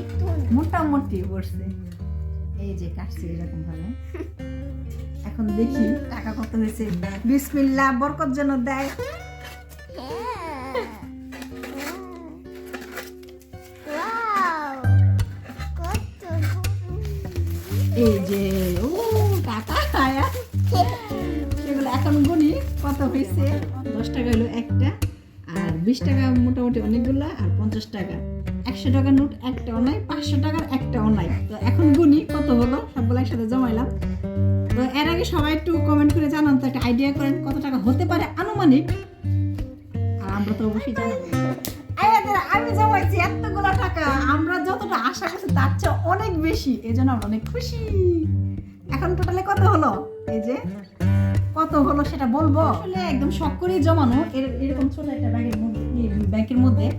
একটু মোটামুটি বসছে এই যে কাটছে এরকম ভাবে। এখন দেখি টাকা কত হয়েছে। বিসমিল্লা বরকত যেন দেয়। এই যে, ও, টাকা, আয়া। সেগুলো এখন গুনি, কত হয়েছে? দশ টাকা হলো একটা। বিশ টাকা মোটামুটি অনেকগুলো আর পঞ্চাশ টাকা। একশো টাকার নোট একটাও নাই পাঁচশো টাকার একটাও নাই তো এখন গুনি কত হলো, সবগুলো একসাথে জমাইলাম। তো এর আগে সবাই একটু কমেন্ট করে জানান, তো একটা আইডিয়া করেন কত টাকা হতে পারে আনুমানিক। আর আমরা তো অবশ্যই জানাব। আমি জমাইছি এতগুলো টাকা, আমরা যতটা আশা করছি তার চেয়ে অনেক বেশি এই জন্য আমরা অনেক খুশি। এখন টোটালে কত হলো? এই যে কত হলো সেটা বলব? আসলে একদম শখ করেই জমানো। এর- এরকম ছোট একটা ব্যাগের মধ্যে ব্যাংকের মধ্যে।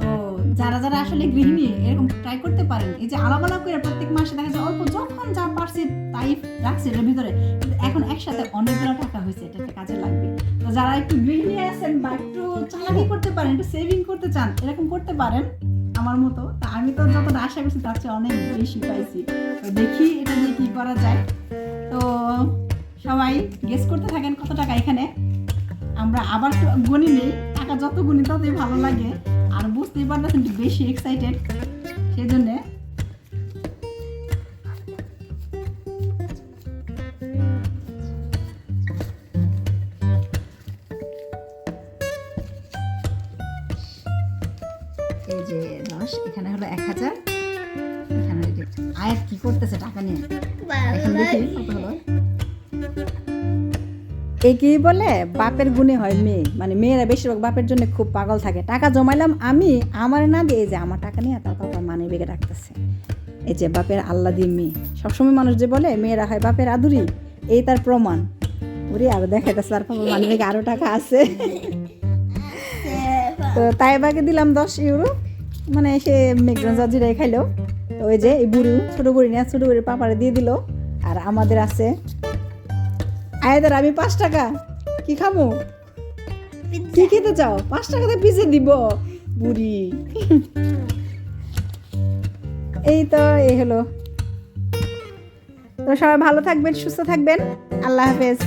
তো যারা যারা আসলে গৃহিণী, এরকম ট্রাই করতে পারেন। এই যে আলাপ আলাপ করে প্রত্যেক মাসে দেখা যায় অল্প যখন যা পারছি তাই রাখছে এটার ভিতরে। কিন্তু এখন একসাথে অনেকগুলো টাকা হয়েছে, এটা কাজে লাগবে। তো যারা একটু গৃহিণী আছেন বা একটু চালাকি করতে পারেন, একটু সেভিং করতে চান, এরকম করতে পারেন আমার মতো। তা আমি তো যতটা আশা করছি তার চেয়ে অনেক বেশি পাইছি। তো দেখি এটা নিয়ে কি করা যায়। সবাই গেস করতে থাকেন কত টাকা এখানে। আমরা আবার গুনি নেই টাকা যত গুনি ততই ভালো লাগে। আর বুঝতেই পারতেছেন একটু বেশি এক্সাইটেড সেই জন্যে এই যে দশ এখানে হলো এক হাজার। এখানে আয়াত কি করতেছে টাকা নিয়ে? এখন দেখি কত হলো। কি বলে বাপের গুণে হয় মেয়ে। মানে মেয়েরা বেশিরভাগ বাপের জন্য খুব পাগল থাকে। টাকা জমাইলাম আমি, আমার না দিয়ে এই যে আমার টাকা নিয়ে তার বাবা মানে বেগে রাখতেছে এই যে বাপের আল্লাহ দিয়ে মেয়ে। সবসময় মানুষ যে বলে মেয়েরা হয় বাপের আদুরি, এই তার প্রমাণ। ওরে আরও দেখাইতেছে, তার বাবা মানে বেগে আরও টাকা আছে। তো তাই বাগে দিলাম দশ ইউরো। মানে সে মেঘরঞ্জা জিরাই খাইলো। তো ওই যে এই বুড়ি, ছোট বুড়ি নিয়ে ছোট বুড়ির পাপারে দিয়ে দিল। আর আমাদের আছে আয়াদের আমি পাঁচ টাকা। কি খামো? কি খেতে চাও? পাঁচ টাকা তো পিসে দিব। বুড়ি। এই তো এই হলো। তো সবাই ভালো থাকবেন সুস্থ থাকবেন। আল্লাহ হাফেজ।